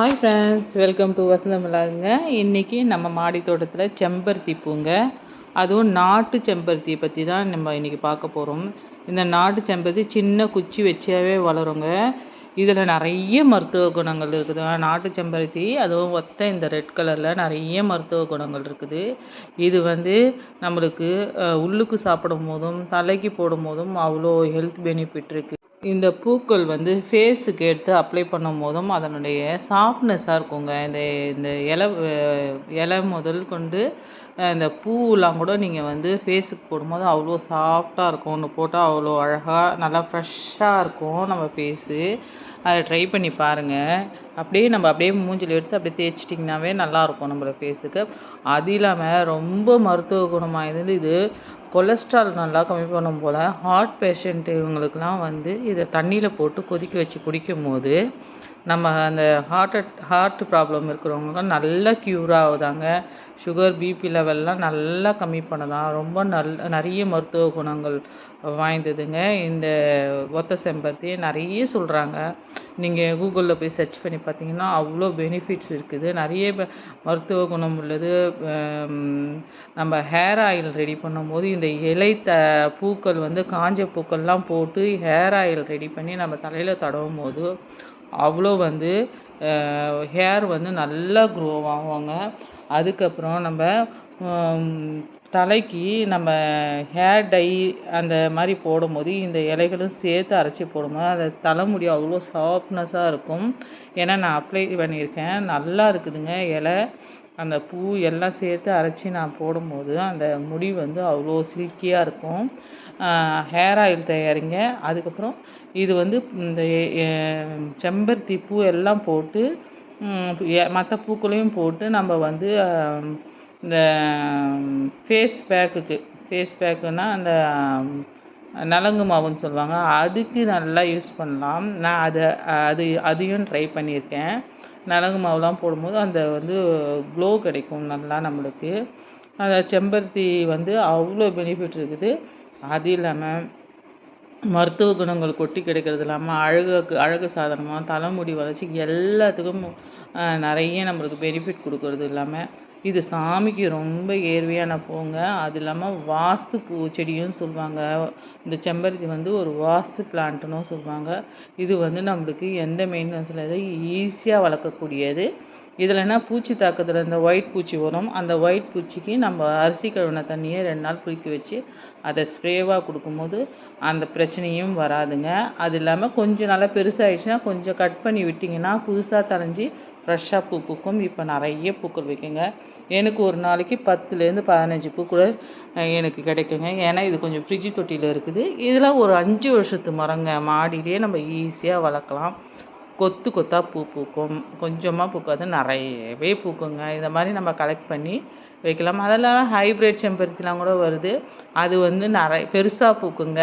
Hi friends welcome to வசந்தமிழாங்க இன்றைக்கி நம்ம மாடி தோட்டத்தில் செம்பருத்தி பூங்க. அதுவும் நாட்டு செம்பருத்தியை பற்றி தான் நம்ம இன்றைக்கி பார்க்க போகிறோம் இந்த நாட்டு செம்பருத்தி சின்ன குச்சி வச்சாவே வளருங்க. இதில் நிறைய மருத்துவ குணங்கள் இருக்குது. நாட்டு செம்பருத்தி அதுவும் ஒத்த இந்த ரெட் கலரில் நிறைய மருத்துவ குணங்கள் இருக்குது. இது வந்து நம்மளுக்கு உள்ளுக்கு சாப்பிடும் போதும் தலைக்கு போடும் போதும் அவ்வளோ ஹெல்த் பெனிஃபிட் இருக்குது இந்த பூக்கள் வந்து ஃபேஸுக்கு எடுத்து அப்ளை பண்ணும் போதும் அதனுடைய சாஃப்ட்னஸ்ஸாக இருக்குங்க. இந்த இந்த இலை இலை முதல் கொண்டு இந்த பூவெலாம் கூட நீங்கள் வந்து ஃபேஸுக்கு போடும்போது அவ்வளோ சாஃப்டாக இருக்கும். ஒன்று போட்டால் அவ்வளோ அழகாக நல்லா ஃப்ரெஷ்ஷாக இருக்கும் நம்ம ஃபேஸு அதை ட்ரை பண்ணி பாருங்கள் அப்படியே நம்ம அப்படியே மூஞ்சில் எடுத்து அப்படியே தேய்ச்சிட்டிங்கனாவே நல்லாயிருக்கும் நம்மளோட ஃபேஸுக்கு அது இல்லாமல் ரொம்ப மருத்துவ குணமாக இருந்து இது கொலஸ்ட்ரால் நல்லா கம்மி பண்ணும் போல் ஹார்ட் பேஷண்ட் இவங்களுக்கெலாம் வந்து இதை தண்ணியில் போட்டு கொதிக்க வச்சு குடிக்கும் போது நம்ம அந்த ஹார்ட் ஹார்ட் ப்ராப்ளம் இருக்கிறவங்களுக்கும் நல்லா க்யூர் ஆகுதாங்க. சுகர் பிபி லெவல்லாம் நல்லா கம்மி பண்ணலாம். ரொம்ப நல் நிறைய மருத்துவ குணங்கள் வாய்ந்ததுங்க. இந்த ஒத்த செம்பருத்தி நிறைய சொல்கிறாங்க நீங்கள் கூகுளில் போய் சர்ச் பண்ணி பார்த்தீங்கன்னா அவ்வளோ பெனிஃபிட்ஸ் இருக்குது. நிறைய மருத்துவ குணம் உள்ளது. நம்ம ஹேர் ஆயில் ரெடி பண்ணும்போது இந்த இலை த பூக்கள் வந்து காஞ்ச பூக்கள்லாம் போட்டு ஹேர் ஆயில் ரெடி பண்ணி நம்ம தலையில் தடவும் போது அவ்வளோ வந்து ஹேர் வந்து நல்லா க்ரோ ஆவாங்க அதுக்கப்புறம் நம்ம தலைக்கு நம்ம ஹேர் டை அந்த மாதிரி போடும்போது இந்த இலைகளும் சேர்த்து அரைச்சி போடும்போது அந்த தலைமுடி அவ்வளோ சாஃப்ட்னஸாக இருக்கும். ஏன்னா நான் அப்ளை பண்ணியிருக்கேன். நல்லா இருக்குதுங்க இலை. அந்த பூ எல்லாம் சேர்த்து அரைச்சி நான் போடும்போது அந்த முடி வந்து அவ்வளோ சில்கியாக இருக்கும். ஹேர் ஆயில் தயாரிங்க. அதுக்கப்புறம் இது வந்து இந்த செம்பருத்தி பூ எல்லாம் போட்டு மற்ற பூக்களையும் போட்டு நம்ம வந்து இந்த ஃபேஸ் பேக்குக்கு ஃபேஸ் பேக்குன்னா அந்த நலங்கு மாவுன்னு சொல்லுவாங்க. அதுக்கு நல்லா யூஸ் பண்ணலாம். நான் அதை அது அதையும் ட்ரை பண்ணியிருக்கேன். நலங்கு மாவுலாம் போடும்போது அந்த வந்து க்ளோ கிடைக்கும் நல்லா நம்மளுக்கு. அந்த செம்பருத்தி வந்து அவ்வளோ பெனிஃபிட் இருக்குது. அது இல்லாமல் மருத்துவ குணங்கள் கொட்டி கிடைக்கிறது இல்லாமல் அழகுக்கு அழகு சாதனமாக தலைமுடி வளர்ச்சிக்கு எல்லாத்துக்கும் நிறைய நம்மளுக்கு பெனிஃபிட் கொடுக்கறது இல்லாமல் இது சாமிக்கு ரொம்ப ஏர்வையான பூங்க. அது இல்லாமல் வாஸ்து பூ செடியும் சொல்லுவாங்க. இந்த செம்பருத்தி வந்து ஒரு வாஸ்து பிளான்ட்டுன்னு சொல்லுவாங்க. இது வந்து நம்மளுக்கு எந்த மெயின்டெனன்ஸில் ஈஸியாக வளர்க்கக்கூடியது. இதில் என்ன பூச்சி தாக்கத்தில் இந்த ஒயிட் பூச்சி வரும். அந்த ஒயிட் பூச்சிக்கு நம்ம அரிசி கழுவின தண்ணியை ரெண்டு நாள் புளிக்க வச்சு அதை ஸ்ப்ரேவாக கொடுக்கும்போது அந்த பிரச்சனையும் வராதுங்க. அது இல்லாமல் கொஞ்சம் நல்லா பெருசாகிடுச்சுன்னா கொஞ்சம் கட் பண்ணி விட்டிங்கன்னா புதுசாக தரைஞ்சி ஃப்ரெஷ்ஷாக பூ பூக்கும். இப்போ நிறைய பூக்கள் வைக்குங்க. எனக்கு ஒரு நாளைக்கு பத்துலேருந்து பதினஞ்சு பூ கூட எனக்கு கிடைக்குங்க. ஏன்னா இது கொஞ்சம் ஃப்ரிட்ஜ் தொட்டியில் இருக்குது. இதெல்லாம் ஒரு அஞ்சு வருஷத்து மரங்க. மாடியிலேயே நம்ம ஈஸியாக வளர்க்கலாம். கொத்து கொத்தாக பூ பூக்கும். கொஞ்சமாக பூக்காது நிறையவே பூக்குங்க. இந்த மாதிரி நம்ம கலெக்ட் பண்ணி வைக்கலாம். அதெல்லாம் ஹைப்ரிட் செம்பருத்திலாம் கூட வருது. அது வந்து நிறைய பெருசாக பூக்குங்க.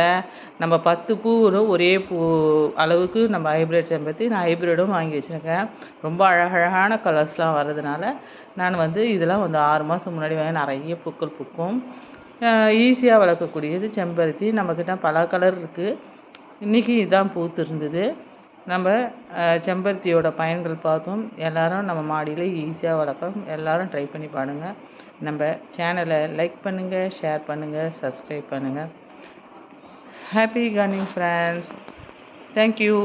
நம்ம பத்து பூவிலும் ஒரே பூ அளவுக்கு நம்ம ஹைப்ரிட் செம்பருத்தி நான் ஹைப்ரிடும் வாங்கி வச்சுருக்கேன். ரொம்ப அழகழகான கலர்ஸ்லாம் வர்றதுனால நான் வந்து இதெல்லாம் வந்து ஆறு மாதம் முன்னாடி வாங்கி நிறைய பூக்கள் பூக்கும். ஈஸியாக வளர்க்கக்கூடியது செம்பருத்தி. நம்மக்கிட்ட பல கலர் இருக்குது இன்றைக்கி இதுதான் பூத்து இருந்தது நம்ம செம்பருத்தியோட பயன்கள் பார்த்தோம் எல்லோரும் நம்ம மாடியில் ஈஸியாக வளர்க்கலாம். எல்லோரும் ட்ரை பண்ணி பாருங்கள் நம்ம சேனலை லைக் பண்ணுங்கள் ஷேர் பண்ணுங்கள் சப்ஸ்கிரைப் பண்ணுங்கள் ஹாப்பி கார்னிங் ஃப்ரெண்ட்ஸ் தேங்க்யூ